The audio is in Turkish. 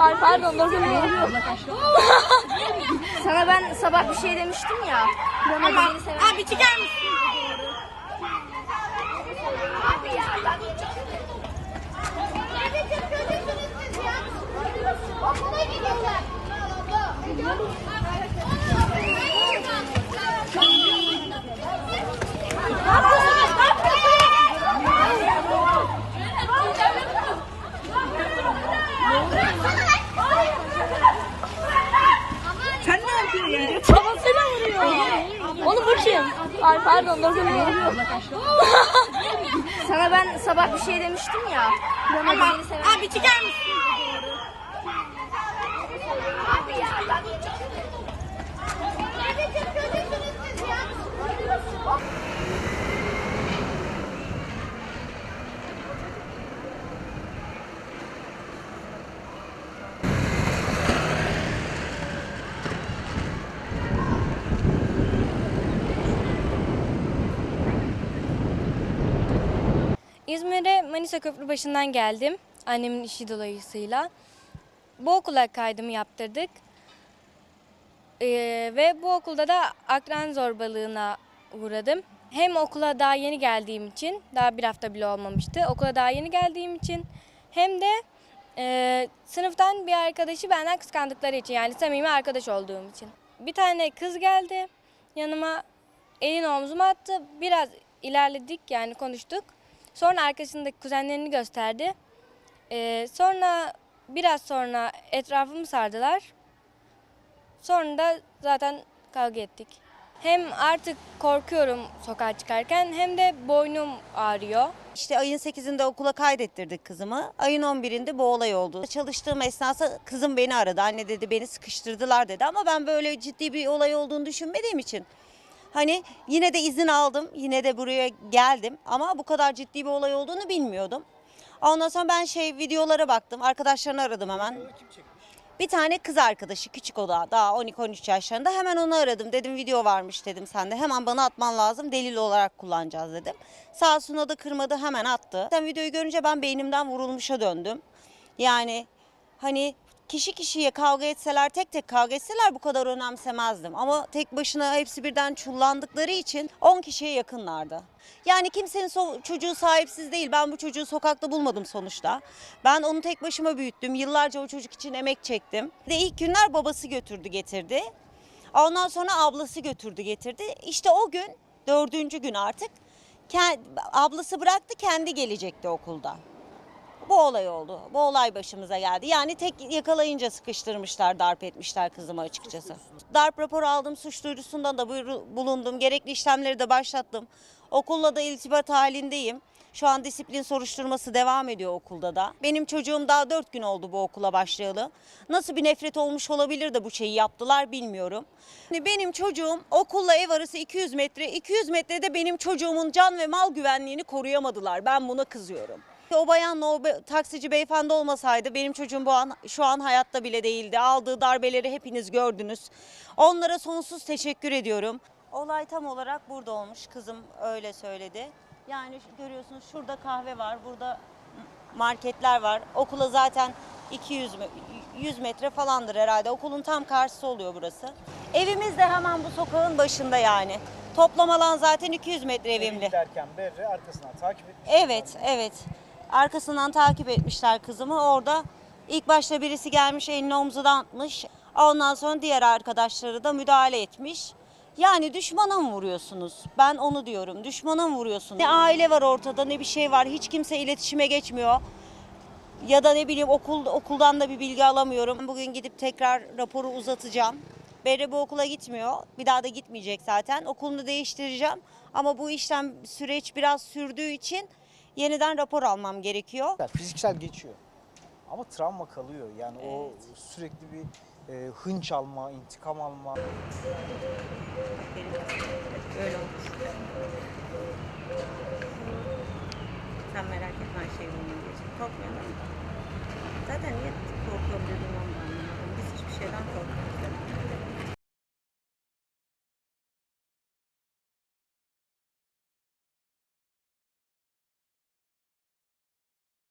Ay pardon dokunmuyor. Sana ben sabah bir şey demiştim ya. Ama abi çıkar mısın? Okula gidiyorlar. Sen ne yapıyorsun ya? Kafasıyla vuruyor. Onu bu kim? Ay pardon dokunmuyor. Sana ben sabah bir şey demiştim ya. Ama abi çıkar mısın? İzmir'e Manisa Köprübaşı'ndan geldim. Annemin işi dolayısıyla. Bu okula kaydımı yaptırdık. Ee, ve bu okulda da akran zorbalığına uğradım. Hem okula daha yeni geldiğim için, daha bir hafta bile olmamıştı. Okula daha yeni geldiğim için hem de e, sınıftan bir arkadaşı benden kıskandıkları için yani samimi arkadaş olduğum için. Bir tane kız geldi yanıma elini omzuma attı. Biraz ilerledik yani konuştuk. Sonra arkasındaki kuzenlerini gösterdi. Ee, sonra biraz sonra etrafımı sardılar. Sonra da zaten kavga ettik. Hem artık korkuyorum sokağa çıkarken hem de boynum ağrıyor. İşte ayın 8'inde okula kaydettirdik kızımı. Ayın 11'inde bu olay oldu. Çalıştığım esnasında kızım beni aradı. Anne dedi beni sıkıştırdılar dedi ama ben böyle ciddi bir olay olduğunu düşünmediğim için hani yine de izin aldım. Yine de buraya geldim ama bu kadar ciddi bir olay olduğunu bilmiyordum. Ondan sonra ben şey videolara baktım. Arkadaşlarını aradım hemen. Bir tane kız arkadaşı küçük o da daha 12-13 yaşlarında hemen onu aradım dedim video varmış dedim sende hemen bana atman lazım delil olarak kullanacağız dedim. Sağ olsun o da kırmadı hemen attı. Sen videoyu görünce ben beynimden vurulmuşa döndüm. Yani hani kişi kişiye kavga etseler tek tek kavga etseler bu kadar önemsemezdim. Ama tek başına hepsi birden çullandıkları için 10 kişiye yakınlardı. Yani kimsenin so- çocuğu sahipsiz değil. Ben bu çocuğu sokakta bulmadım sonuçta. Ben onu tek başıma büyüttüm. Yıllarca o çocuk için emek çektim. De ilk günler babası götürdü getirdi. Ondan sonra ablası götürdü getirdi. İşte o gün dördüncü gün artık ablası bıraktı kendi gelecekti okulda. Bu olay oldu. Bu olay başımıza geldi. Yani tek yakalayınca sıkıştırmışlar, darp etmişler kızımı açıkçası. Darp raporu aldım, suç duyurusunda da bulundum. Gerekli işlemleri de başlattım. Okulla da iltibat halindeyim. Şu an disiplin soruşturması devam ediyor okulda da. Benim çocuğum daha dört gün oldu bu okula başlayalı. Nasıl bir nefret olmuş olabilir de bu şeyi yaptılar bilmiyorum. Benim çocuğum okulla ev arası 200 metre. 200 metrede benim çocuğumun can ve mal güvenliğini koruyamadılar. Ben buna kızıyorum. O bayanla o be- taksici beyefendi olmasaydı benim çocuğum bu an şu an hayatta bile değildi. Aldığı darbeleri hepiniz gördünüz. Onlara sonsuz teşekkür ediyorum. Olay tam olarak burada olmuş. Kızım öyle söyledi. Yani görüyorsunuz şurada kahve var, burada marketler var. Okula zaten 200 me- 100 metre falandır herhalde. Okulun tam karşısı oluyor burası. Evimiz de hemen bu sokağın başında yani. Toplam alan zaten 200 metre evimli. derken Berre arkasından takip etmiş. Evet, evet. Arkasından takip etmişler kızımı. Orada ilk başta birisi gelmiş elini omzuna atmış. Ondan sonra diğer arkadaşları da müdahale etmiş. Yani düşmana mı vuruyorsunuz? Ben onu diyorum. Düşmana mı vuruyorsunuz? Ne aile var ortada ne bir şey var. Hiç kimse iletişime geçmiyor. Ya da ne bileyim okul, okuldan da bir bilgi alamıyorum. Bugün gidip tekrar raporu uzatacağım. Berre bu okula gitmiyor. Bir daha da gitmeyecek zaten. Okulunu değiştireceğim. Ama bu işlem süreç biraz sürdüğü için yeniden rapor almam gerekiyor. Ya, fiziksel geçiyor ama travma kalıyor. Yani evet. o sürekli bir e, hınç alma, intikam alma. Öyle. Sen merak etme her şey bunun için. Korkmuyorum. Zaten niye korkuyorum dedim onu. Biz hiçbir şeyden korkmuyoruz.